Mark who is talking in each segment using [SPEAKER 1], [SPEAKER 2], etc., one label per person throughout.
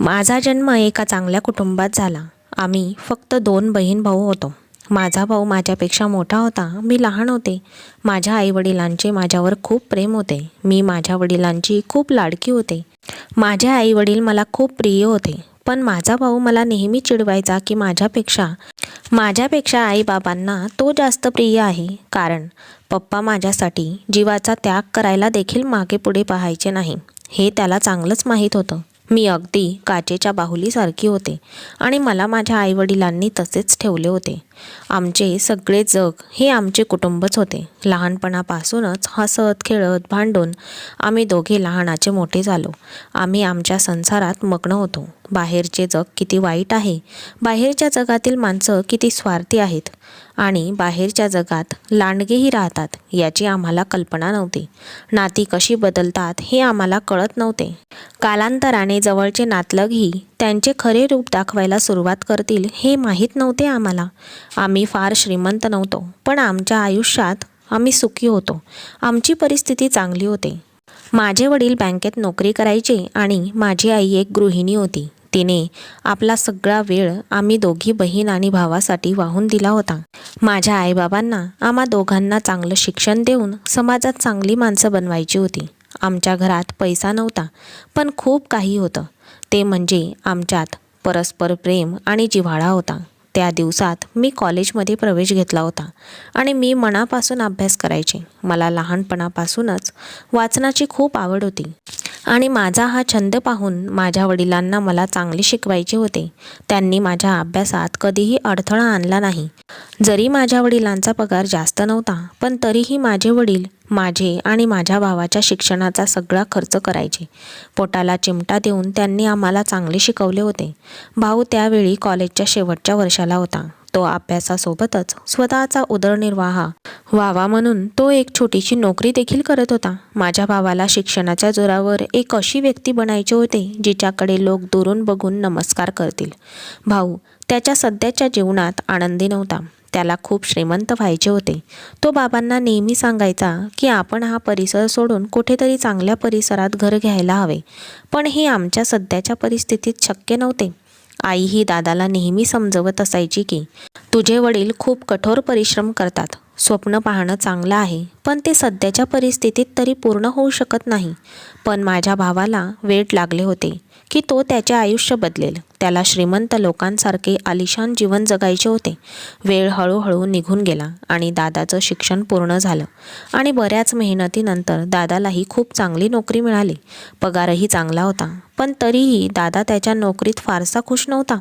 [SPEAKER 1] माझा जन्म एका चांगल्या कुटुंबात झाला. आम्ही फक्त दोन बहीण भाऊ होतो. माझा भाऊ माझ्यापेक्षा मोठा होता. मी लहान होते. माझ्या आईवडिलांचे माझ्यावर खूप प्रेम होते. मी माझ्या वडिलांची खूप लाडकी होते. माझे आईवडील मला खूप प्रिय होते. पण माझा भाऊ मला नेहमी चिडवायचा की माझ्यापेक्षा माझ्यापेक्षा आईबाबांना तो जास्त प्रिय आहे. कारण पप्पा माझ्यासाठी जीवाचा त्याग करायला देखील मागे पुढे पाहायचे नाही. हे त्याला चांगलंच माहीत होतं. मी अगदी काचेच्या बाहुलीसारखी होते आणि मला माझ्या आईवडिलांनी तसेच ठेवले होते. आमचे सगळे जग हे आमचे कुटुंबच होते. लहानपणापासूनच हसत खेळत भांडून आम्ही दोघे लहानाचे मोठे झालो. आम्ही आमच्या संसारात मग्न होतो. बाहेरचे जग किती वाईट आहे. बाहेरच्या जगातील माणसं किती स्वार्थी आहेत. आणि बाहेरच्या जगात लांडगेही राहतात याची आम्हाला कल्पना नव्हती. नाती कशी बदलतात हे आम्हाला कळत नव्हते. कालांतराने जवळचे नातलगही त्यांचे खरे रूप दाखवायला सुरुवात करतील हे माहीत नव्हते आम्हाला. आम्ही फार श्रीमंत नव्हतो पण आमच्या आयुष्यात आम्ही सुखी होतो. आमची परिस्थिती चांगली होती. माझे वडील बँकेत नोकरी करायचे आणि माझी आई एक गृहिणी होती. तिने आपला सगळा वेळ आम्ही दोघी बहीण आणि भावासाठी वाहून दिला होता. माझ्या आईबाबांना आम्हा दोघांना चांगलं शिक्षण देऊन समाजात चांगली माणसं बनवायची होती. आमच्या घरात पैसा नव्हता पण खूप काही होतं. ते म्हणजे आमच्यात परस्पर प्रेम आणि जिव्हाळा होता. त्या दिवसात मी कॉलेजमध्ये प्रवेश घेतला होता आणि मी मनापासून अभ्यास करायचे. मला लहानपणापासूनच वाचनाची खूप आवड होती. आणि माझा हा छंद पाहून माझ्या वडिलांना मला चांगले शिकवायचे होते. त्यांनी माझ्या अभ्यासात कधीही अडथळा आणला नाही. जरी माझ्या वडिलांचा पगार जास्त नव्हता पण तरीही माझे वडील माझे आणि माझ्या भावाच्या शिक्षणाचा सगळा खर्च करायचे. पोटाला चिमटा देऊन त्यांनी आम्हाला चांगले शिकवले होते. भाऊ त्यावेळी कॉलेजच्या शेवटच्या वर्षाला होता. तो अभ्यासासोबतच स्वतःचा उदरनिर्वाह व्हावा म्हणून तो एक छोटीशी नोकरी देखील करत होता. माझ्या भावाला शिक्षणाच्या जोरावर एक अशी व्यक्ती बनायचे होते जिच्याकडे लोक दुरून बघून नमस्कार करतील. भाऊ त्याच्या सध्याच्या जीवनात आनंदी नव्हता. त्याला खूप श्रीमंत व्हायचे होते. तो बाबांना नेहमी सांगायचा की आपण हा परिसर सोडून कुठेतरी चांगल्या परिसरात घर घ्यायला हवे. पण हे आमच्या सध्याच्या परिस्थितीत शक्य नव्हते. आई ही दादाला नेहमी समजवत असायची की तुझे वडील खूप कठोर परिश्रम करतात. स्वप्न पाहणं चांगलं आहे पण ते सध्याच्या परिस्थितीत तरी पूर्ण होऊ शकत नाही. पण माझ्या भावाला वेट लागले होते की तो त्याचे आयुष्य बदलेल. त्याला श्रीमंत लोकांसारखे आलिशान जीवन जगायचे होते. वेळ हळूहळू निघून गेला आणि दादाचं शिक्षण पूर्ण झालं. आणि बऱ्याच मेहनतीनंतर दादालाही खूप चांगली नोकरी मिळाली. पगारही चांगला होता. पण तरीही दादा त्याच्या नोकरीत फारसा खुश नव्हता.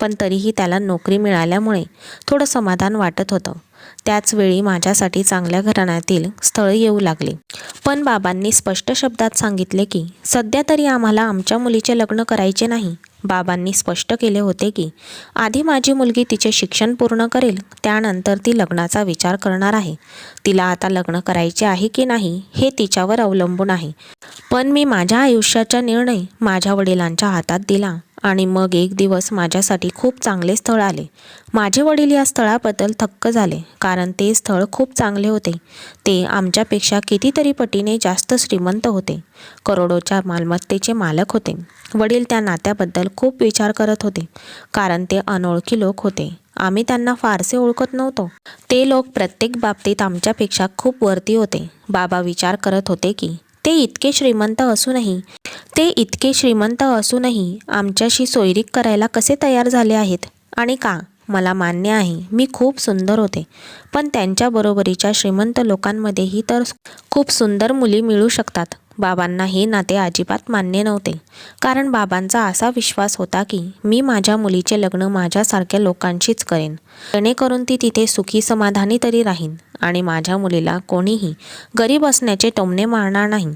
[SPEAKER 1] पण तरीही त्याला नोकरी मिळाल्यामुळे थोडं समाधान वाटत होतं. त्याचवेळी माझ्यासाठी चांगल्या घराण्यातील स्थळ येऊ लागले. पण बाबांनी स्पष्ट शब्दात सांगितले की सध्या तरी आम्हाला आमच्या मुलीचे लग्न करायचे नाही. बाबांनी स्पष्ट केले होते की आधी माझी मुलगी तिचे शिक्षण पूर्ण करेल त्यानंतर ती लग्नाचा विचार करणार आहे. तिला आता लग्न करायचे आहे की नाही हे तिच्यावर अवलंबून आहे. पण मी माझ्या आयुष्याचा निर्णय माझ्या वडिलांच्या हातात दिला. आणि मग एक दिवस माझ्यासाठी खूप चांगले स्थळ आले. माझे वडील या स्थळाबद्दल थक्क झाले कारण ते स्थळ खूप चांगले होते. ते आमच्यापेक्षा कितीतरी पटीने जास्त श्रीमंत होते. करोडोच्या मालमत्तेचे मालक होते. वडील त्या नात्याबद्दल खूप विचार करत होते कारण ते अनोळखी लोक होते. आम्ही त्यांना फारसे ओळखत नव्हतो. ते लोक प्रत्येक बाबतीत आमच्यापेक्षा खूप वरती होते. बाबा विचार करत होते की ते इतके श्रीमंत असूनही ते इतके श्रीमंत असूनही आमच्याशी सोयरीक करायला कसे तयार झाले आहेत? आणि का? मला मान्य आहे मी खूप सुंदर होते. पण त्यांच्या बरोबरीच्या श्रीमंत लोकांमध्येही तर खूप सुंदर मुली मिळू शकतात. बाबांना हे नाते अजिबात मान्य नव्हते. कारण बाबांचा असा विश्वास होता की मी माझ्या मुलीचे लग्न माझ्यासारख्या लोकांशीच करेन. जेणेकरून ती तिथे सुखी समाधानी तरी राहीन आणि माझ्या मुलीला कोणीही गरीब असण्याचे टोमणे मारणार नाही.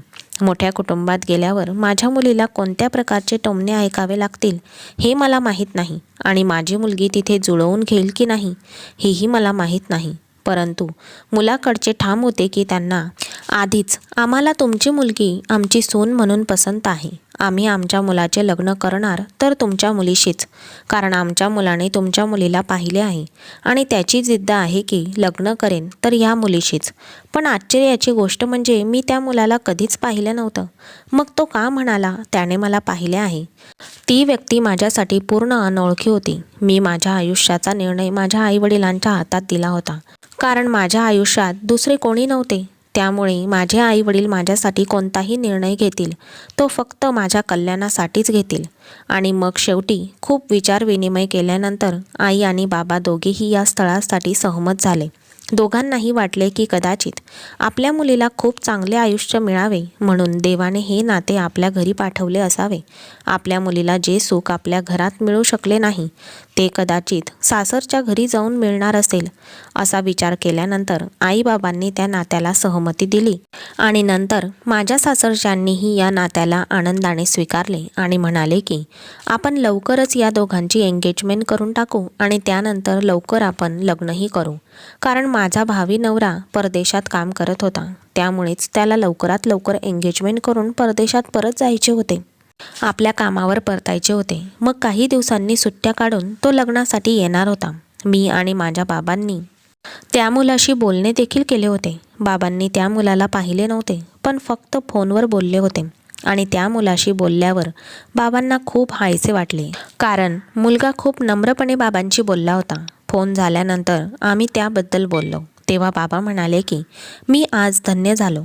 [SPEAKER 1] मोठ्या कुटुंबात गेल्यावर माझ्या मुलीला कोणत्या प्रकारचे टोमणे ऐकावे लागतील हे मला माहीत नाही आणि माझी मुलगी तिथे जुळवून घेईल की नाही हेही मला माहीत नाही. परंतु मुलाकडचे ठाम होते की त्यांना आधीच आम्हाला तुमची मुलगी आमची सून म्हणून पसंत आहे. आम्ही आमच्या मुलाचे लग्न करणार तर तुमच्या मुलीशीच कारण आमच्या मुलाने तुमच्या मुलीला पाहिले आहे आणि त्याची जिद्द आहे की लग्न करेन तर ह्या मुलीशीच. पण आश्चर्याची गोष्ट म्हणजे मी त्या मुलाला कधीच पाहिलं नव्हतं. मग तो का म्हणाला त्याने मला पाहिले आहे. ती व्यक्ती माझ्यासाठी पूर्ण अनोळखी होती. मी माझ्या आयुष्याचा निर्णय माझ्या आईवडिलांच्या हातात दिला होता. कारण माझ्या आयुष्यात दुसरे कोणी नव्हते. त्यामुळे माझे आईवडील माझ्यासाठी कोणताही निर्णय घेतील. तो फक्त माझ्या कल्याणासाठीच घेतील. आणि मग शेवटी खूप विचारविनिमय केल्यानंतर आई आणि बाबा दोघेही या स्थळासाठी सहमत झाले. दोघांनाही वाटले की कदाचित आपल्या मुलीला खूप चांगले आयुष्य मिळावे म्हणून देवाने हे नाते आपल्या घरी पाठवले असावे. आपल्या मुलीला जे सुख आपल्या घरात मिळू शकले नाही ते कदाचित सासरच्या घरी जाऊन मिळणार असेल असा विचार केल्यानंतर आईबाबांनी त्या नात्याला सहमती दिली आणि नंतर माझ्या सासरच्यांनीही या नात्याला आनंदाने स्वीकारले आणि म्हणाले की आपण लवकरच या दोघांची एंगेजमेंट करून टाकू आणि त्यानंतर लवकर आपण लग्नही करू. कारण माझा भावी नवरा परदेशात काम करत होता त्यामुळेच त्याला लवकरात लवकर एंगेजमेंट करून परदेशात परत जायचे होते. आपल्या कामावर परतायचे होते. मग काही दिवसांनी सुट्ट्या काढून तो लग्नासाठी येणार होता. मी आणि माझ्या बाबांनी. त्या मुलाशी बोलणे देखील केले होते. बाबांनी त्या मुलाला पाहिले नव्हते पण फक्त फोनवर बोलले होते. आणि त्या मुलाशी बोलल्यावर बाबांना खूप हायसे वाटले. कारण मुलगा खूप नम्रपणे बाबांशी बोलला होता. फोन झाल्यानंतर आम्ही त्याबद्दल बोललो. तेव्हा बाबा म्हणाले की मी आज धन्य झालो.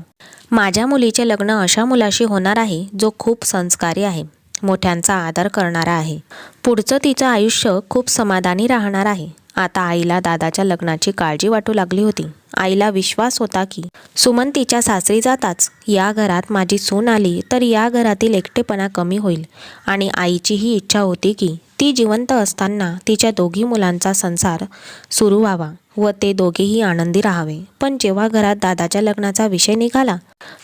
[SPEAKER 1] माझ्या मुलीचे लग्न अशा मुलाशी होणार आहे जो खूप संस्कारी आहे मोठ्यांचा आदर करणारा आहे. पुढचं तिचं आयुष्य खूप समाधानी राहणार आहे. आता आईला दादाच्या लग्नाची काळजी वाटू लागली होती. आईला विश्वास होता की सुमन तिच्या सासरी जाताच. या घरात माझी सून आली तर या घरातील एकटेपणा कमी होईल. आणि आईचीही इच्छा होती की ती जिवंत असताना तिच्या दोघी मुलांचा संसार सुरू व्हावा व ते दोघेही आनंदी राहावे. पण जेव्हा घरात दादाच्या लग्नाचा विषय निघाला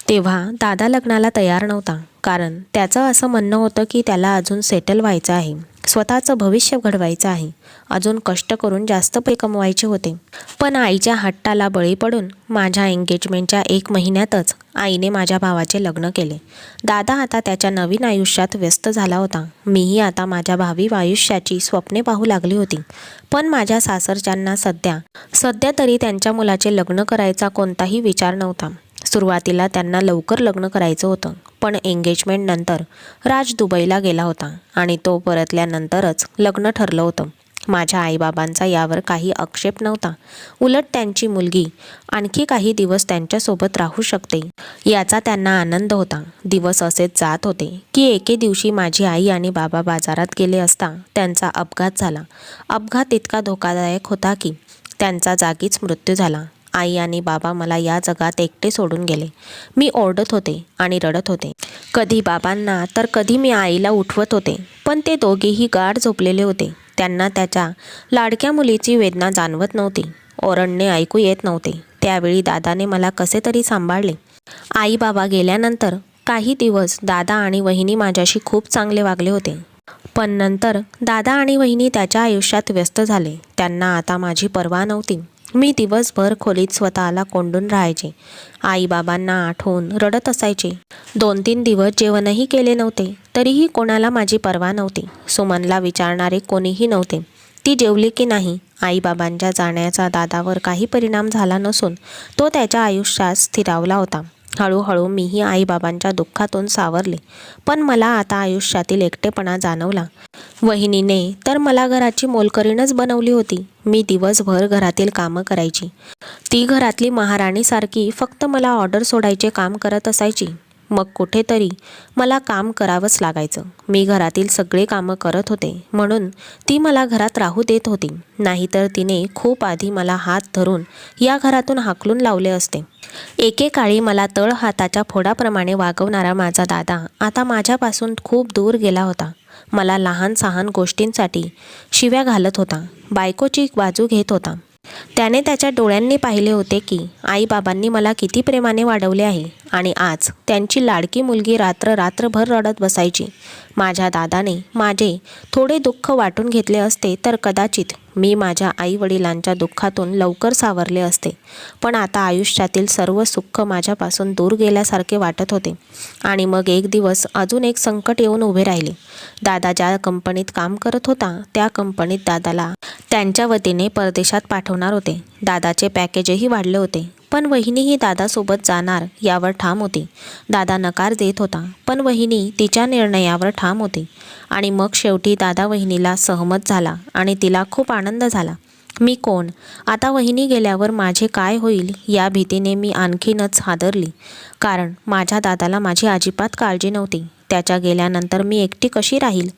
[SPEAKER 1] तेव्हा दादा लग्नाला तयार नव्हता. कारण त्याचं असं म्हणणं होतं की त्याला अजून सेटल व्हायचं आहे. स्वतःचं भविष्य घडवायचं आहे. अजून कष्ट करून जास्त पै कमवायचे होते. पण आईच्या हट्टाला बळी पडून माझ्या एंगेजमेंटच्या एक महिन्यातच आईने माझ्या भावाचे लग्न केले. दादा आता त्याच्या नवीन आयुष्यात व्यस्त झाला होता. मीही आता माझ्या भावी आयुष्याची स्वप्ने पाहू लागली होती. पण माझ्या सासरच्यांना सध्या सध्या तरी त्यांच्या मुलाचे लग्न करायचा कोणताही विचार नव्हता. सुरुवातीला त्यांना लवकर लग्न करायचं होतं पण एंगेजमेंटनंतर राज दुबईला गेला होता आणि तो परतल्यानंतरच लग्न ठरलं होतं. माझ्या आईबाबांचा यावर काही आक्षेप नव्हता. उलट त्यांची मुलगी आणखी काही दिवस त्यांच्यासोबत राहू शकते याचा त्यांना आनंद होता. दिवस असेच जात होते की एके दिवशी माझी आई आणि बाबा बाजारात गेले असता त्यांचा अपघात झाला. अपघात इतका धोकादायक होता की त्यांचा जागीच मृत्यू झाला. आई आणि बाबा मला या जगात एकटे सोडून गेले. मी ओरडत होते आणि रडत होते. कधी बाबांना तर कधी मी आईला उठवत होते पण ते दोघेही गाढ झोपलेले होते. त्यांना त्याच्या लाडक्या मुलीची वेदना जाणवत नव्हती. ओरडणे ऐकू येत नव्हते. त्यावेळी दादाने मला कसे तरी सांभाळले. आई बाबा गेल्यानंतर काही दिवस दादा आणि वहिनी माझ्याशी खूप चांगले वागले होते. पण नंतर दादा आणि वहिनी त्याच्या आयुष्यात व्यस्त झाले. त्यांना आता माझी पर्वा नव्हती. मी दिवसभर खोलीत स्वतःला कोंडून राहायचे. आईबाबांना आठवून रडत असायचे. दोन तीन दिवस जेवणही केले नव्हते तरीही कोणाला माझी पर्वा नव्हती. सुमनला विचारणारे कोणीही नव्हते. ती जेवली की नाही आईबाबांच्या जाण्याचा दादावर काही परिणाम झाला नसून तो त्याच्या आयुष्यात स्थिरावला होता. हळूहळू मीही आईबाबांच्या दुःखातून सावरले. पण मला आता आयुष्यातील एकटेपणा जाणवला. वहिनीने तर मला घराची मोलकरीणच बनवली होती. मी दिवसभर घरातील कामं करायची. ती घरातली महाराणीसारखी फक्त मला ऑर्डर सोडायचे काम करत असायची. मग कुठेतरी मला काम करावंच लागायचं. मी घरातील सगळे कामं करत होते. म्हणून ती मला घरात राहू देत होती. नाहीतर तिने खूप आधी मला हात धरून या घरातून हाकलून लावले असते. एकेकाळी मला तळ हाताच्या फोडाप्रमाणे वागवणारा माझा दादा आता माझ्यापासून खूप दूर गेला होता. मला लहान सहान गोष्टींसाठी शिव्या घालत होता. बायकोची बाजू घेत होता. त्याने त्याच्या डोळ्यांनी पाहिले होते की आईबाबांनी मला किती प्रेमाने वाढवले आहे आणि आज त्यांची लाडकी मुलगी रात्र रात्रभर रडत बसायची. माझ्या दादाने माझे थोडे दुःख वाटून घेतले असते तर कदाचित मी माझ्या आईवडिलांच्या दुःखातून लवकर सावरले असते. पण आता आयुष्यातील सर्व सुख माझ्यापासून दूर गेल्यासारखे वाटत होते आणि मग एक दिवस अजून एक संकट येऊन उभे राहिले. दादा ज्या कंपनीत काम करत होता त्या कंपनीत दादाला त्यांच्या वतीने परदेशात पाठवणार होते. दादाचे पॅकेजही वाढले होते. पण वहिनीही दादासोबत जाणार यावर ठाम होती. दादा नकार देत होता पण वहिनी तिच्या निर्णयावर ठाम होती. आणि मग शेवटी दादा वहिनीला सहमत झाला आणि तिला खूप आनंद झाला. मी कोण? आता वहिनी गेल्यावर माझे काय होईल या भीतीने मी आणखीनच हादरली. कारण माझ्या दादाला माझी अजिबात काळजी नव्हती. त्याच्या गेल्यानंतर मी एकटी कशी राहील?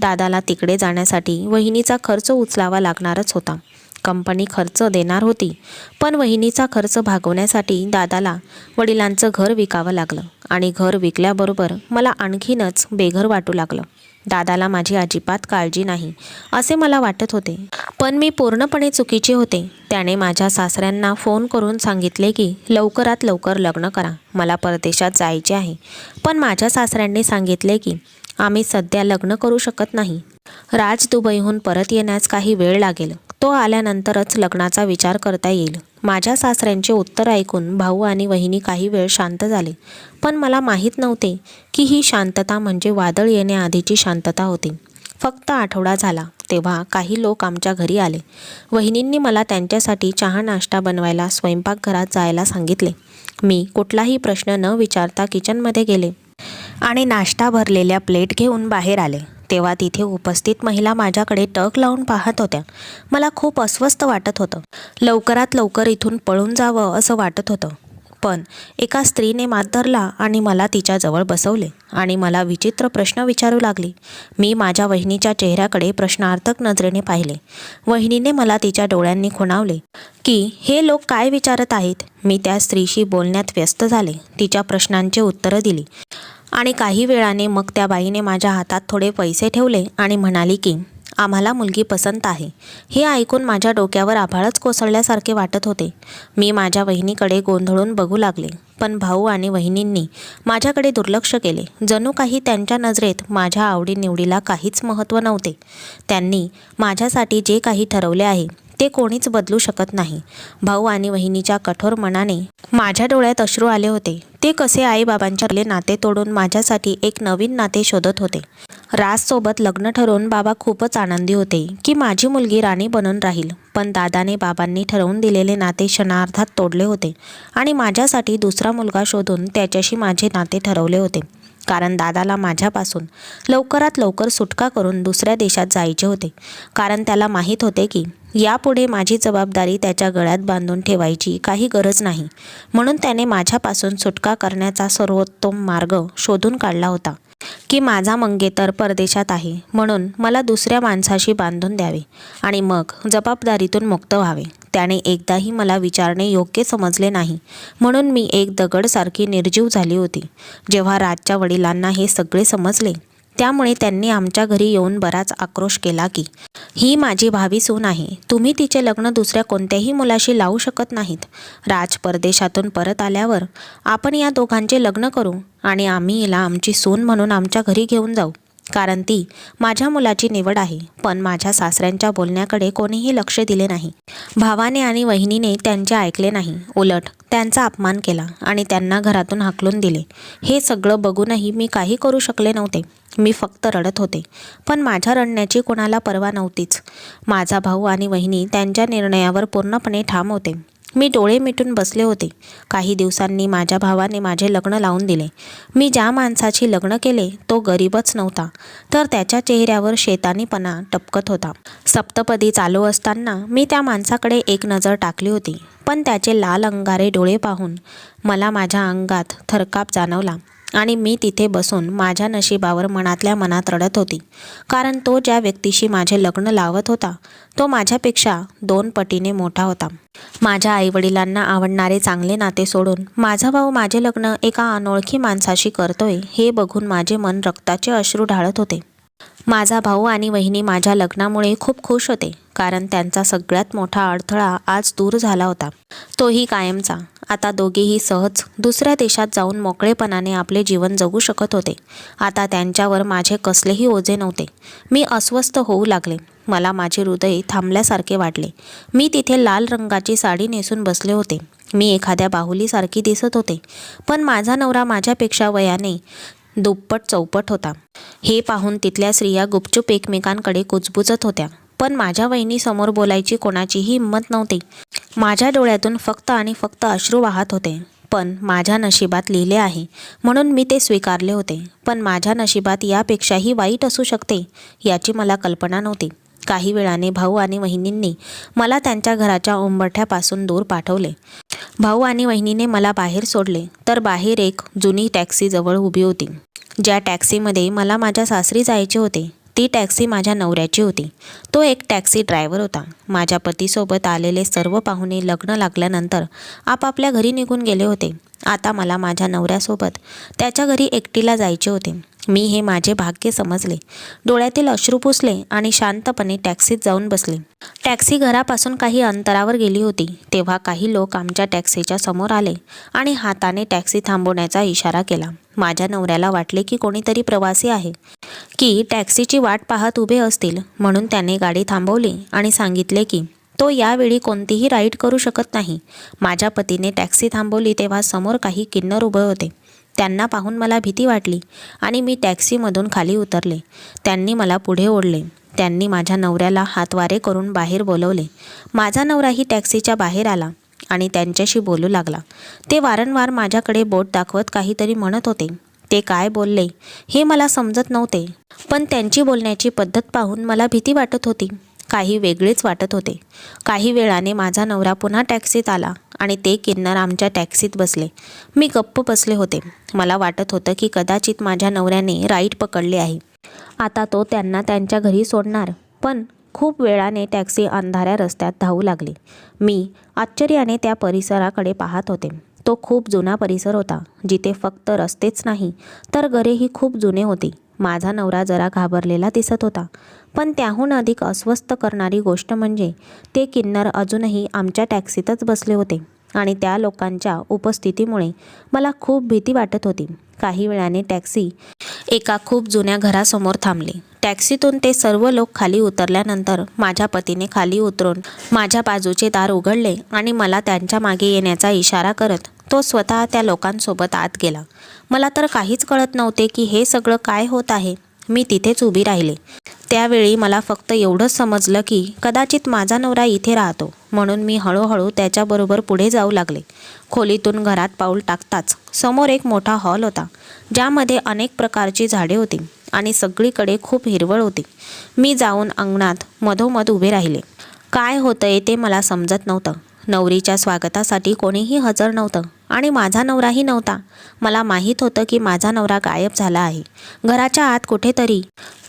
[SPEAKER 1] दादाला तिकडे जाण्यासाठी वहिनीचा खर्च उचलावा लागणारच होता. कंपनी खर्च देणार होती. पण वहिनीचा खर्च भागवण्यासाठी दादाला वडिलांचं घर विकावं लागलं आणि घर विकल्याबरोबर मला आणखीनच बेघर वाटू लागलं. दादाला माझी अजिबात काळजी नाही असे मला वाटत होते. पण मी पूर्णपणे चुकीचे होते. त्याने माझ्या सासऱ्यांना फोन करून सांगितले की लवकरात लवकर लग्न करा मला परदेशात जायचे आहे. पण माझ्या सासऱ्यांनी सांगितले की आम्ही सध्या लग्न करू शकत नाही राज दुबईहून परत येण्यास काही वेळ लागेल. तो आल्यानंतरच लग्नाचा विचार करता येईल. माझ्या सासऱ्यांचे उत्तर ऐकून भाऊ आणि वहिनी काही वेळ शांत झाले. पण मला माहीत नव्हते की ही शांतता म्हणजे वादळ येण्याआधीची शांतता होती. फक्त आठवडा झाला तेव्हा काही लोक आमच्या घरी आले. वहिनींनी मला त्यांच्यासाठी चहा नाश्ता बनवायला स्वयंपाकघरात जायला सांगितले. मी कुठलाही प्रश्न न विचारता किचनमध्ये गेले आणि नाश्ता भरलेल्या प्लेट घेऊन बाहेर आले. तेव्हा तिथे उपस्थित महिला माझ्याकडे टक लावून पाहत होत्या. मला खूप अस्वस्थ वाटत होतं. लवकरात लवकर इथून पळून जावं असं वाटत होतं. पण एका स्त्रीने मात धरला आणि मला तिच्याजवळ बसवले आणि मला विचित्र प्रश्न विचारू लागली. मी माझ्या वहिनीच्या चेहऱ्याकडे प्रश्नार्थक नजरेने पाहिले. वहिनीने मला तिच्या डोळ्यांनी खुणावले की हे लोक काय विचारत आहेत? मी त्या स्त्रीशी बोलण्यात व्यस्त झाले. तिच्या प्रश्नांचे उत्तरं दिली. आणि काही वेळाने मग त्या बाईने माझ्या हातात थोडे पैसे ठेवले आणि म्हणाली की आम्हाला मुलगी पसंत आहे. हे ऐकून माझ्या डोक्यावर आभाळच कोसळल्यासारखे वाटत होते. मी माझ्या वहिनीकडे गोंधळून बघू लागले पण भाऊ आणि वहिनींनी माझ्याकडे दुर्लक्ष केले. जणू काही त्यांच्या नजरेत माझ्या आवडीनिवडीला काहीच महत्त्व नव्हते. त्यांनी माझ्यासाठी जे काही ठरवले आहे ते कोणीच बदलू शकत नाही. भाऊ आणि वहिनीच्या कठोर मनाने माझ्या डोळ्यात अश्रू आले होते. ते कसे आईबाबांच्या नाते तोडून माझ्यासाठी एक नवीन नाते शोधत होते. राजसोबत लग्न ठरवून बाबा खूपच आनंदी होते की माझी मुलगी राणी बनून राहील. पण दादाने बाबांनी ठरवून दिलेले नाते क्षणार्धात तोडले होते आणि माझ्यासाठी दुसरा मुलगा शोधून त्याच्याशी माझे नाते ठरवले होते. कारण दादाला माझ्यापासून लवकरात लवकर सुटका करून दुसऱ्या देशात जायचे होते. कारण त्याला माहीत होते की यापुढे माझी जबाबदारी त्याच्या गळ्यात बांधून ठेवायची काही गरज नाही. म्हणून त्याने माझ्यापासून सुटका करण्याचा सर्वोत्तम मार्ग शोधून काढला होता. की माझा मंगेतर परदेशात आहे म्हणून मला दुसऱ्या माणसाशी बांधून द्यावे. आणि मग जबाबदारीतून मुक्त व्हावे. त्याने एकदाही मला विचारणे योग्य समजले नाही म्हणून मी एक दगडसारखी निर्जीव झाली होती. जेव्हा राजच्या वडिलांना हे सगळे समजले त्यामुळे त्यांनी आमच्या घरी येऊन बराच आक्रोश केला की ही माझी भावी सून आहे. तुम्ही तिचे लग्न दुसऱ्या कोणत्याही मुलाशी लावू शकत नाहीत. राज परदेशातून परत आल्यावर आपण या दोघांचे लग्न करू. आणि आम्ही हिला आमची सून म्हणून आमच्या घरी घेऊन जाऊ. कारण ती माझ्या मुलाची निवड आहे. पण माझ्या सासऱ्यांच्या बोलण्याकडे कोणीही लक्ष दिले नाही. भावाने आणि वहिनीने त्यांचे ऐकले नाही. उलट त्यांचा अपमान केला आणि त्यांना घरातून हाकलून दिले. हे सगळं बघूनही मी काही करू शकले नव्हते. मी फक्त रडत होते. पण माझ्या रडण्याची कोणाला पर्वा नव्हतीच. माझा भाऊ आणि वहिनी त्यांच्या निर्णयावर पूर्णपणे ठाम होते. मी डोळे मिटून बसले होते. काही दिवसांनी माझ्या भावाने माझे लग्न लावून दिले. मी ज्या माणसाची लग्न केले तो गरीबच नव्हता. तर त्याच्या चेहऱ्यावर शेतानीपणा टपकत होता. सप्तपदी चालू असताना मी त्या माणसाकडे एक नजर टाकली होती. पण त्याचे लाल अंगारे डोळे पाहून मला माझ्या अंगात थरकाप जाणवला. आणि मी तिथे बसून माझ्या नशिबावर मनातल्या मनात रडत होती. कारण तो ज्या व्यक्तीशी माझे लग्न लावत होता तो माझ्यापेक्षा दोन पटीने मोठा होता. माझ्या आईवडिलांना आवडणारे चांगले नाते सोडून माझा भाऊ माझे लग्न एका अनोळखी माणसाशी करतोय हे बघून माझे मन रक्ताचे अश्रू ढाळत होते. माझा भाऊ आणि वहिनी माझ्या लग्नामुळे खूप खुश होते कारण त्यांचा सगळ्यात मोठा अडथळा आज दूर झाला होता. तोही कायमचा. आता दोघेही सहज दुसऱ्या देशात जाऊन मोकळेपणाने आपले जीवन जगू शकत होते. आता त्यांच्यावर माझे कसलेही ओझे नव्हते. मी अस्वस्थ होऊ लागले. मला माझे हृदय थांबल्यासारखे वाटले. मी तिथे लाल रंगाची साडी नेसून बसले होते. मी एखाद्या बाहुलीसारखी दिसत होते. पण माझा नवरा माझ्यापेक्षा वयाने दुप्पट चौपट होता. हे पाहून तिथल्या स्त्रिया गुपचूप एकमेकांकडे कुजबुजत होत्या. पण माझ्या वहिनीसमोर बोलायची कोणाचीही हिंमत नव्हती. माझ्या डोळ्यातून फक्त आणि फक्त अश्रू वाहत होते. पण माझ्या नशिबात लिहिले आहे. म्हणून मी ते स्वीकारले होते. पण माझ्या नशिबात यापेक्षाही वाईट असू शकते याची मला कल्पना नव्हती. काही वेळाने भाऊ आणि वहिनींनी मला त्यांच्या घराच्या उंबरठ्यापासून दूर पाठवले. भाऊ आणि वहिनीने मला बाहेर सोडले. तर बाहेर एक जुनी टॅक्सी जवळ उभी होती. ज्या टॅक्सीमध्ये मला माझ्या सासरी जायचे होते ती टॅक्सी माझ्या नवऱ्याची होती. तो एक टॅक्सी ड्रायव्हर होता. माझ्या पतीसोबत आलेले सर्व पाहुणे लग्न लागल्यानंतर आपापल्या घरी निघून गेले होते. आता मला माझ्या नवऱ्यासोबत त्याच्या घरी एकटीला जायचे होते. मी हे माझे भाग्य समजले. डोळ्यातील अश्रू पुसले आणि शांतपणे टॅक्सीत जाऊन बसले. टॅक्सी घरापासून काही अंतरावर गेली होती तेव्हा काही लोक आमच्या टॅक्सीच्या समोर आले आणि हाताने टॅक्सी थांबवण्याचा इशारा केला. माझ्या नवऱ्याला वाटले की कोणीतरी प्रवासी आहे की टॅक्सीची वाट पाहत उभे असतील म्हणून त्याने गाडी थांबवली आणि सांगितले की तो यावेळी कोणतीही राईड करू शकत नाही. माझ्या पतीने टॅक्सी थांबवली तेव्हा समोर काही किन्नर उभे होते. त्यांना पाहून मला भीती वाटली आणि मी टॅक्सीमधून खाली उतरले. त्यांनी मला पुढे ओढले. त्यांनी माझ्या नवऱ्याला हातवारे करून बाहेर बोलवले. माझा नवराही टॅक्सीच्या बाहेर आला आणि त्यांच्याशी बोलू लागला. ते वारंवार माझ्याकडे बोट दाखवत काहीतरी म्हणत होते. ते काय बोलले हे मला समजत नव्हते. पण त्यांची बोलण्याची पद्धत पाहून मला भीती वाटत होती. काही वेगळेच वाटत होते. काही वेळाने माझा नवरा पुन्हा टॅक्सीत आला आणि ते किन्नर आमच्या टॅक्सीत बसले. मी गप्प बसले होते. मला वाटत होतं की कदाचित माझ्या नवऱ्याने राईट पकडले आहे. आता तो त्यांना त्यांच्या घरी सोडणार. पण खूप वेळाने टॅक्सी अंधाऱ्या रस्त्यात धावू लागली. मी आश्चर्याने त्या परिसराकडे पाहत होते. तो खूप जुना परिसर होता जिथे फक्त रस्तेच नाही तर घरेही खूप जुने होती. माझा नवरा जरा घाबरलेला दिसत होता. पण त्याहून अधिक अस्वस्थ करणारी गोष्ट म्हणजे ते किन्नर अजूनही आमच्या टॅक्सीतच बसले होते आणि त्या लोकांच्या उपस्थितीमुळे मला खूप भीती वाटत होती. काही वेळाने टॅक्सी एका खूप जुन्या घरासमोर थांबली. टॅक्सीतून ते सर्व लोक खाली उतरल्यानंतर माझ्या पतीने खाली उतरून माझ्या बाजूचे दार उघडले आणि मला त्यांच्या मागे येण्याचा इशारा करत तो स्वतः त्या लोकांसोबत आत गेला. मला तर काहीच कळत नव्हते की हे सगळं काय होत आहे. मी तिथेच उभी राहिले. त्यावेळी मला फक्त एवढंच समजलं की कदाचित माझा नवरा इथे राहतो म्हणून मी हळूहळू त्याच्याबरोबर पुढे जाऊ लागले. खोलीतून घरात पाऊल टाकताच समोर एक मोठा हॉल होता ज्यामध्ये अनेक प्रकारची झाडे होती आणि सगळीकडे खूप हिरवळ होती. मी जाऊन अंगणात मधोमध उभे राहिले. काय होतंय ते मला समजत नव्हतं. नवरीच्या स्वागतासाठी कोणीही हजर नव्हतं आणि माझा नवराही नव्हता. मला माहीत होतं की माझा नवरा गायब झाला आहे. घराच्या आत कुठेतरी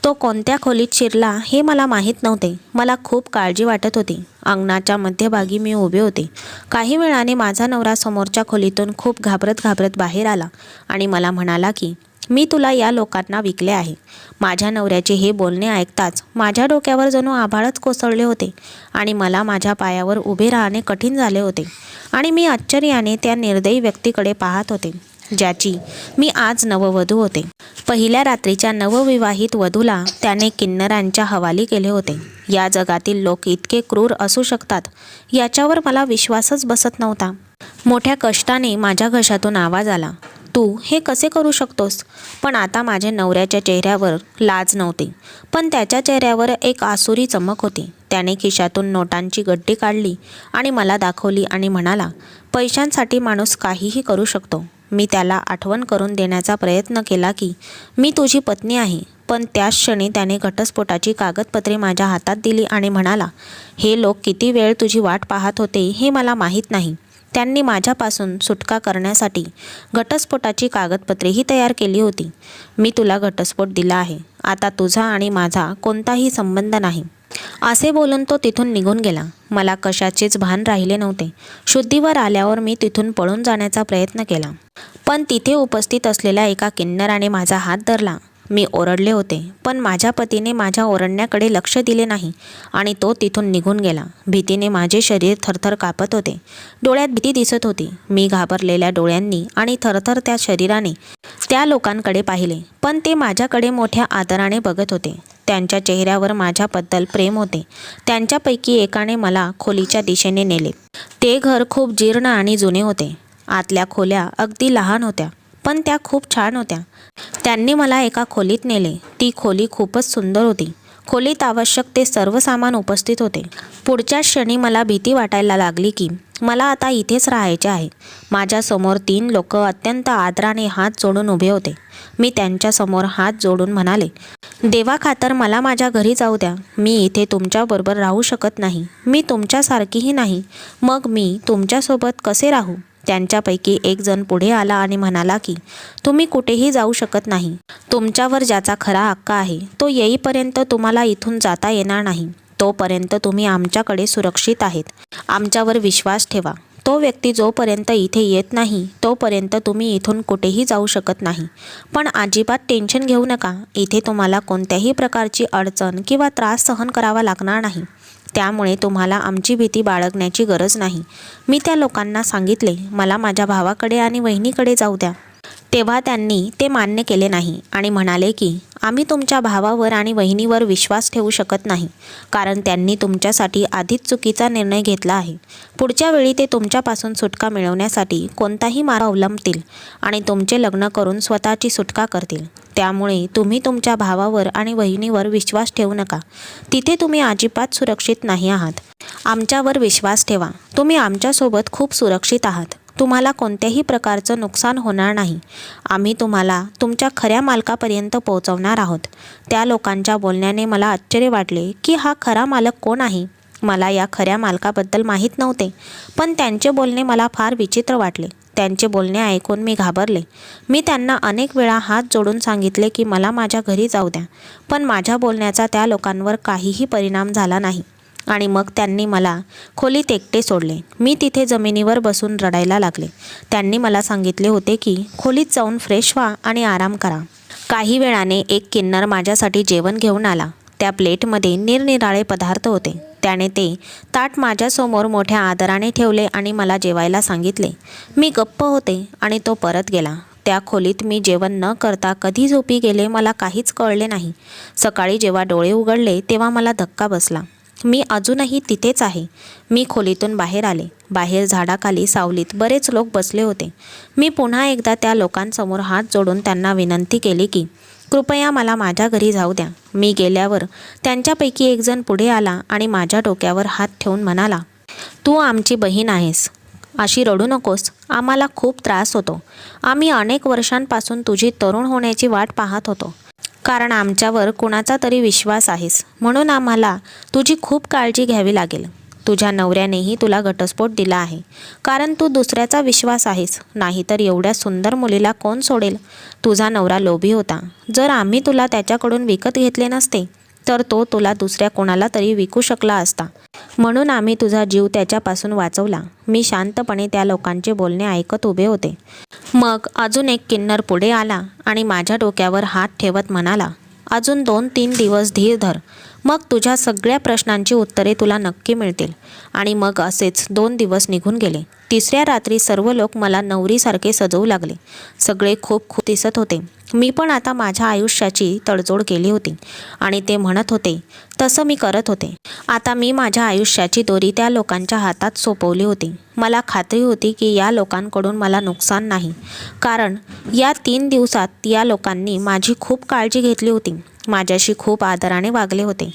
[SPEAKER 1] तो कोणत्या खोलीत शिरला हे मला माहीत नव्हते. मला खूप काळजी वाटत होती. अंगणाच्या मध्यभागी मी उभे होते. काही वेळाने माझा नवरा समोरच्या खोलीतून खूप घाबरत घाबरत बाहेर आला आणि मला म्हणाला की मी तुला या लोकांना विकले आहे. माझ्या नवऱ्याचे हे बोलणे ऐकताच माझ्या डोक्यावर जणू आभाळच कोसळले होते आणि मला माझ्या पायावर उभे राहणे कठीण झाले होते आणि मी आश्चर्याने त्या निर्दयी व्यक्तीकडे पाहत होते ज्याची मी आज नववधू होते. पहिल्या रात्रीच्या नवविवाहित वधूला त्याने किन्नरांच्या हवाली केले होते. या जगातील लोक इतके क्रूर असू शकतात याच्यावर मला विश्वासच बसत नव्हता. मोठ्या कष्टाने माझ्या घशातून आवाज आला. तू हे कसे करू शकतोस? पण आता माझ्या नवऱ्याच्या चेहऱ्यावर लाज नव्हती. पण त्याच्या चेहऱ्यावर एक आसुरी चमक होती. त्याने खिशातून नोटांची गड्डी काढली आणि मला दाखवली आणि म्हणाला पैशांसाठी माणूस काहीही करू शकतो. मी त्याला आठवण करून देण्याचा प्रयत्न केला की मी तुझी पत्नी आहे. पण त्याच क्षणी त्याने घटस्फोटाची कागदपत्रे माझ्या हातात दिली आणि म्हणाला हे लोक किती वेळ तुझी वाट पाहत होते हे मला माहीत नाही. त्यांनी माझ्यापासून सुटका करण्यासाठी घटस्फोटाची कागदपत्रेही तयार केली होती. मी तुला घटस्फोट दिला आहे. आता तुझा आणि माझा कोणताही संबंध नाही. असे बोलून तो तिथून निघून गेला. मला कशाचेच भान राहिले नव्हते. शुद्धीवर आल्यावर मी तिथून पळून जाण्याचा प्रयत्न केला. पण तिथे उपस्थित असलेल्या एका किन्नराने माझा हात धरला. मी ओरडले होते पण माझ्या पतीने माझ्या ओरडण्याकडे लक्ष दिले नाही आणि तो तिथून निघून गेला. भीतीने माझे शरीर थरथर कापत होते. डोळ्यात भीती दिसत होती. मी घाबरलेल्या डोळ्यांनी आणि थरथर त्या शरीराने त्या लोकांकडे पाहिले पण ते माझ्याकडे मोठ्या आदराने बघत होते. त्यांच्या चेहऱ्यावर माझ्याबद्दल प्रेम होते. त्यांच्यापैकी एकाने मला खोलीच्या दिशेने नेले. ते घर खूप जीर्ण आणि जुने होते. आतल्या खोल्या अगदी लहान होत्या पण त्या खूप छान होत्या. त्यांनी मला एका खोलीत नेले. ती खोली खूपच सुंदर होती. खोलीत आवश्यक ते सर्व सामान उपस्थित होते. पुढच्या क्षणी मला भीती वाटायला लागली की मला आता इथेच राहायचे आहे. माझ्यासमोर तीन लोक अत्यंत आदराने हात जोडून उभे होते. मी त्यांच्यासमोर हात जोडून म्हणाले देवा खातर मला माझ्या घरी जाऊ द्या. मी इथे तुमच्याबरोबर राहू शकत नाही. मी तुमच्यासारखीही नाही. मग मी तुमच्यासोबत कसे राहू? त्यांच्यापैकी एक जण पुढे आला आणि म्हणाला की तुम्ही कुठेही जाऊ शकत नाही. तुमच्यावर ज्याचा खरा हक्क आहे तो येईपर्यंत तुम्हाला इथून जाता येणार नाही. तोपर्यंत तुम्ही आमच्याकडे सुरक्षित आहेत. आमच्यावर विश्वास ठेवा. तो व्यक्ती जोपर्यंत इथे येत नाही तोपर्यंत तुम्ही इथून कुठेही जाऊ शकत नाही. पण अजिबात टेन्शन घेऊ नका. इथे तुम्हाला कोणत्याही प्रकारची अडचण किंवा त्रास सहन करावा लागणार नाही. त्यामुळे तुम्हाला आमची भीती बाळगण्याची गरज नाही. मी त्या लोकांना सांगितले मला माझ्या भावाकडे आणि वहिनीकडे जाऊ द्या. तेव्हा त्यांनी ते मान्य केले नाही आणि म्हणाले की आम्ही तुमच्या भावावर आणि वहिनीवर विश्वास ठेवू शकत नाही कारण त्यांनी तुमच्यासाठी आधीच चुकीचा निर्णय घेतला आहे. पुढच्या वेळी ते तुमच्यापासून सुटका मिळवण्यासाठी कोणताही मार्ग अवलंबतील आणि तुमचे लग्न करून स्वतःची सुटका करतील. त्यामुळे तुम्ही तुमच्या भावावर आणि वहिनीवर विश्वास ठेवू नका. तिथे तुम्ही अजिबात सुरक्षित नाही आहात. आमच्यावर विश्वास ठेवा. तुम्ही आमच्यासोबत खूप सुरक्षित आहात. तुम्हाला कोणत्याही प्रकारचं नुकसान होणार नाही. आम्ही तुम्हाला तुमच्या खऱ्या मालकापर्यंत पोहोचवणार आहोत. त्या लोकांच्या बोलण्याने मला आश्चर्य वाटले की हा खरा मालक कोण आहे? मला या खऱ्या मालकाबद्दल माहीत नव्हते पण त्यांचे बोलणे मला फार विचित्र वाटले. त्यांचे बोलणे ऐकून मी घाबरले. मी त्यांना अनेक वेळा हात जोडून सांगितले की मला माझ्या घरी जाऊ द्या पण माझ्या बोलण्याचा त्या लोकांवर काहीही परिणाम झाला नाही. आणि मग त्यांनी मला खोलीत एकटे सोडले. मी तिथे जमिनीवर बसून रडायला लागले. त्यांनी मला सांगितले होते की खोलीत जाऊन फ्रेश व्हा आणि आराम करा. काही वेळाने एक किन्नर माझ्यासाठी जेवण घेऊन आला. त्या प्लेटमध्ये निरनिराळे पदार्थ होते. त्याने ते ताट माझ्यासमोर मोठ्या आदराने ठेवले आणि मला जेवायला सांगितले. मी गप्प होते आणि तो परत गेला. त्या खोलीत मी जेवण न करता कधी झोपी गेले मला काहीच कळले नाही. सकाळी जेव्हा डोळे उघडले तेव्हा मला धक्का बसला. मी अजूनही तिथेच आहे. मी खोलीतून बाहेर आले. बाहेर झाडाखाली सावलीत बरेच लोक बसले होते. मी पुन्हा एकदा त्या लोकांसमोर हात जोडून त्यांना विनंती केली की कृपया मला माझ्या घरी जाऊ द्या. मी गेल्यावर त्यांच्यापैकी एकजण पुढे आला आणि माझ्या डोक्यावर हात ठेवून म्हणाला तू आमची बहीण आहेस. अशी रडू नकोस. आम्हाला खूप त्रास होतो. आम्ही अनेक वर्षांपासून तुझी तरुण होण्याची वाट पाहत होतो. कारण आमच्यावर कुणाचा तरी विश्वास आहेस. म्हणून आम्हाला तुझी खूप काळजी घ्यावी लागेल. तुझ्या नवऱ्यानेही तुला घटस्फोट दिला आहे. कारण तू दुसऱ्याचा विश्वास आहेस. नाहीतर एवढ्या सुंदर मुलीला कोण सोडेल? तुझा नवरा लोभी होता. जर आम्ही तुला त्याच्याकडून विकत घेतले नसते तर तो तुला दुसऱ्या कोणाला तरी विकू शकला असता. म्हणून आम्ही तुझा जीव त्याच्यापासून वाचवला. मी शांतपणे त्या लोकांचे बोलणे ऐकत उभे होते. मग अजून एक किन्नर पुढे आला आणि माझ्या डोक्यावर हात ठेवत म्हणाला अजून दोन तीन दिवस धीर धर. मग तुझ्या सगळ्या प्रश्नांची उत्तरे तुला नक्की मिळतील. आणि मग असेच दोन दिवस निघून गेले. तिसऱ्या रात्री सर्व लोक मला नवरीसारखे सजवू लागले. सगळे खूप खूप दिसत होते. मी पण आता माझ्या आयुष्याची तडजोड केली होती. आणि ते म्हणत होते तसं मी करत होते. आता मी माझ्या आयुष्याची दोरी त्या लोकांच्या हातात सोपवली होती. मला खात्री होती की या लोकांकडून मला नुकसान नाही. कारण या तीन दिवसात या लोकांनी माझी खूप काळजी घेतली होती. माझ्याशी खूप आदराने वागले होते.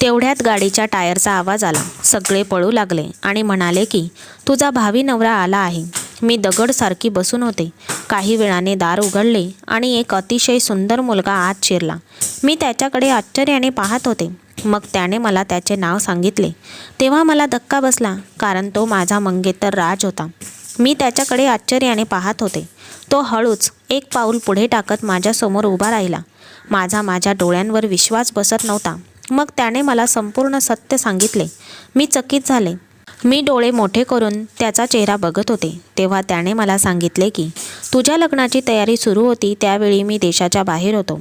[SPEAKER 1] तेवढ्यात गाडीच्या टायरचा आवाज आला. सगळे पळू लागले आणि म्हणाले की तुझा भावी नवरा आला आहे. मी दगडसारखी बसून होते. काही वेळाने दार उघडले आणि एक अतिशय सुंदर मुलगा आत शिरला. मी त्याच्याकडे आश्चर्याने पाहत होते. मग त्याने मला त्याचे नाव सांगितले. तेव्हा मला धक्का बसला कारण तो माझा मंगेतर राज होता. मी त्याच्याकडे आश्चर्याने पाहत होते. तो हळूच एक पाऊल पुढे टाकत माझ्यासमोर उभा राहिला. माझा माझ्या डोळ्यांवर विश्वास बसत नव्हता. मग त्याने मला संपूर्ण सत्य सांगितले. मी चकित झाले. मी डोळे मोठे करून त्याचा चेहरा बघत होते. तेव्हा त्याने मला सांगितले की तुझ्या लग्नाची तयारी सुरू होती त्यावेळी मी देशाच्या बाहेर होतो.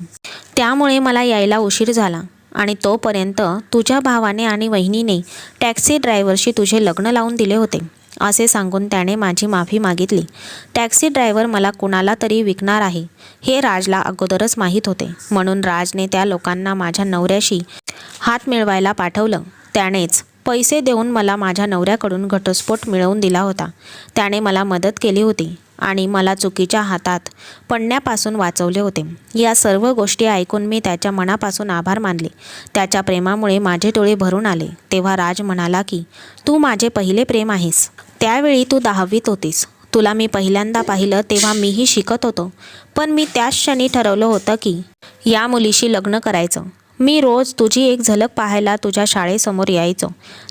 [SPEAKER 1] त्यामुळे मला यायला उशीर झाला आणि तोपर्यंत तुझ्या भावाने आणि वहिनीने टॅक्सी ड्रायव्हरशी तुझे लग्न लावून दिले होते. असे सांगून त्याने माझी माफी मागितली. टॅक्सी ड्रायव्हर मला कुणाला तरी विकणार आहे हे राजला अगोदरच माहीत होते. म्हणून राजने त्या लोकांना माझ्या नवऱ्याशी हात मिळवायला पाठवलं. त्यानेच पैसे देऊन मला माझ्या नवऱ्याकडून घटस्फोट मिळवून दिला होता. त्याने मला मदत केली होती आणि मला चुकीच्या हातात पडण्यापासून वाचवले होते. या सर्व गोष्टी ऐकून मी त्याच्या मनापासून आभार मानले. त्याच्या प्रेमामुळे माझे डोळे भरून आले. तेव्हा राज म्हणाला की तू माझे पहिले प्रेम आहेस. त्यावेळी तू दहावीत होतीस. तुला मी पहिल्यांदा पाहिलं तेव्हा मीही शिकत होतो. पण मी त्याच क्षणी ठरवलं होतं की या मुलीशी लग्न करायचं. मी रोज तुझी एक झलक पाहायला तुझ्या शाळेसमोर यायचो.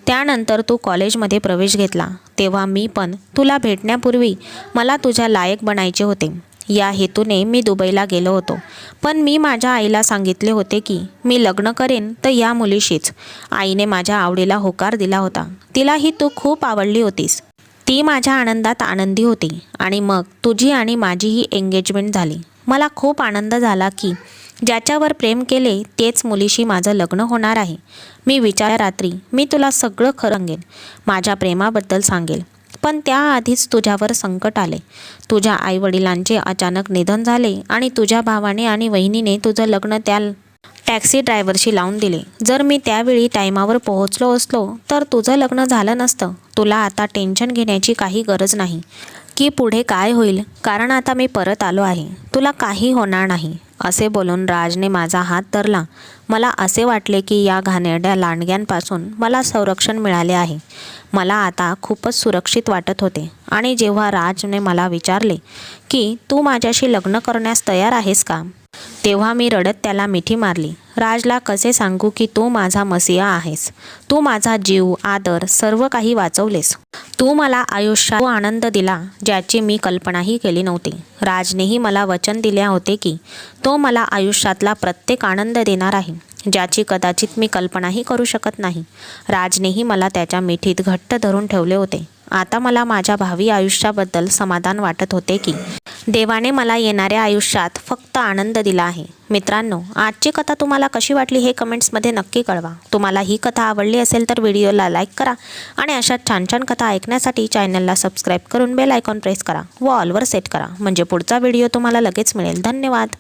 [SPEAKER 1] त्यानंतर तू कॉलेजमध्ये प्रवेश घेतला. तेव्हा मी पण तुला भेटण्यापूर्वी मला तुझ्या लायक बनायचे होते. या हेतूने मी दुबईला गेलो होतो. पण मी माझ्या आईला सांगितले होते की मी लग्न करेन तर या मुलीशीच. आईने माझ्या आवडीला होकार दिला होता. तिलाही तू खूप आवडली होतीस. ती माझ्या आनंदात आनंदी होती आणि मग तुझी आणि माझीही एंगेजमेंट झाली. मला खूप आनंद झाला की ज्याच्यावर प्रेम केले तेच मुलीशी माझं लग्न होणार आहे. मी विचार रात्री मी तुला सगळं खरं सांगेन माझ्या प्रेमाबद्दल सांगेल. पण त्याआधीच तुझ्यावर संकट आले. तुझ्या आईवडिलांचे अचानक निधन झाले आणि तुझ्या भावाने आणि वहिनीने तुझं लग्न त्या टॅक्सी ड्रायव्हरशी लावून दिले. जर मी त्यावेळी टायमावर पोहोचलो असलो तर तुझं लग्न झालं नसतं. तुला आता टेन्शन घेण्याची काही गरज नाही. की पुढे काय होईल? कारण आता मी परत आलो आहे. तुला काही होणार नाही. असे बोलून राजने माझा हात धरला मला असे वाटले की या घाणेरड्या लांडग्यांपासून मला संरक्षण मिळाले आहे. मला आता खूपच सुरक्षित वाटत होते. आणि जेव्हा राजने मला विचारले की तू माझ्याशी लग्न करण्यास तयार आहेस का? तेव्हा मी रडत त्याला मिठी मारली. राजला कसे सांगू की तू माझा मसिया आहेस? तू माझा जीव आदर सर्व काही वाचवलेस. तू मला आयुष्यात आनंद दिला ज्याची मी कल्पनाही केली नव्हती. राजनेही मला वचन दिले होते की तो तो मला आयुष्यातला प्रत्येक आनंद देणार आहे ज्याची कदाचित मी कल्पनाही करू शकत नाही. राजनेही मला त्याच्या मिठीत घट्ट धरून ठेवले होते. आता मला माझ्या भावी आयुष्याबद्दल समाधान वाटत होते की देवाने मला येणाऱ्या आयुष्यात फक्त आनंद दिला आहे. मित्रांनो आजची कथा तुम्हाला कशी वाटली हे कमेंट्समध्ये नक्की कळवा. तुम्हाला ही कथा आवडली असेल तर व्हिडिओला लाईक करा आणि अशा छान छान कथा ऐकण्यासाठी चॅनलला सबस्क्राईब करून बेल आयकॉन प्रेस करा व ऑलवर सेट करा. म्हणजे पुढचा व्हिडिओ तुम्हाला लगेच मिळेल. धन्यवाद!